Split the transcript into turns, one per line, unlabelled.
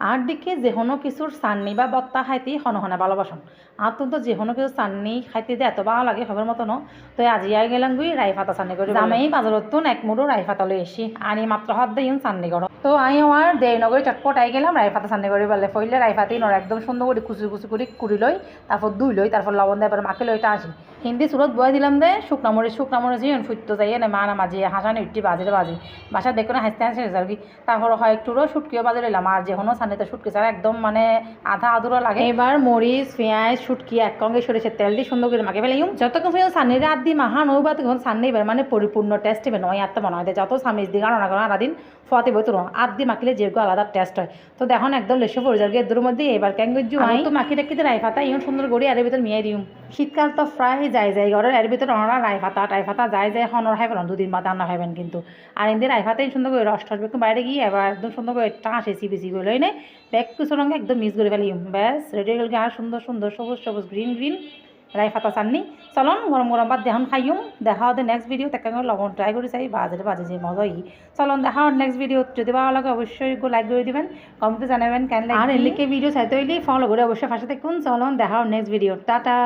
আর দিকে যে কোনো কিছুর চাননি বা বত্তা খাইতে হন হনে ভালোবাসন আর তো যে কোনো কিছু চাননি খাইতে যে এত ভালো লাগে সবের ন। তো আজি আই গেলাম গুই রাই ফাতা চাননি করে আমি বাজারত তো এক মুড়ো রাই ফাতা লই এসি। আনি মাত্র হাত দিয়ে চাননি করো তো আমি আমার দেরি নগরী চটপট আই গেলাম রাই ফাতা চাননি করে বলে ফইলে রাই ফাতি নর একদম সুন্দর করে কুচু কুচু করে কুড়ি লই তারপর দুই লই তারপর লবণ দেয় মাকে লইটা আসি হিন্দি চুলত বয় দিলাম দে শুকনা মরিচ শুকনা মরিচ ইন ফুটতো যাই না মা না মাঝি হাসান উঠি বাজিরে বাজি। বাসা দেখো না হাসতে হাসতে আর কি। তারপর হয় একটুরও শুটকিও বাজে লইলাম। আর যে কোনো সানিতে শুটকি ছাড়া একদম মানে আধা আধুরো লাগে। এবার মরিচ পেঁয়াজ শুটকি এক সঙ্গে সরিষার তেল দিয়ে সুন্দর করে মাকে ফেলাই যতক্ষণ পর্যন্ত সানিরে আদ দিয়ে মাহা নৌ বা তখন সান্নি এবার মানে পরিপূর্ণ টেস্ট হবে নয় আত্মা মনে হয় যত সামিজ দিয়ে গানো না গানো আদিন ফতে বই তো আদ দিয়ে মাখিলে যেগুলো আলাদা টেস্ট হয়। তো দেখুন একদম লেসে পড়ে যাবে এদের মধ্যে এবার ক্যাং গজ্জু আই তো মাখি রেখে রাই ফাতা ইউন সুন্দর গড়ি আর ভিতর মিয়াই দিম শীতকাল তো প্রায় যায় যাই ঘরের এর ভিতর অনরা রাই ফাতা টাই ফাতা যায় যায় হনর খাই ফেলাম দুদিন বাদে আনা খাইবেন কিন্তু। আর এদের রাইফাতাই সুন্দর করে রস টস বাইরে গিয়ে এবার একদম সুন্দর করে টাঁস এসি বেশি করে নেই ব্যাগ কিছু রঙে একদম মিক্স করে ফেলি ব্যাস রেডি হয়ে আর সুন্দর সুন্দর সবুজ সবুজ গ্রিন গ্রিন রাই ফাতা চাননি। চলন গরম গরম বাদ দেখান খাইম দেখা হতে নেক্সট ভিডিও তাকে লবণ ট্রাই করে চাই বাজারে বাজে যে মজা ই। চলন দেখা নেক্সট ভিডিও যদি ভালো লাগে অবশ্যই লাইক করে দিবেন। কমেন্টে জানাবেন কেন আর এলিকে ভিডিও চাইতে হইলে ফলো করে অবশ্যই ফাঁসে দেখুন চলন দেখা নেক্সট ভিডিও টাটা।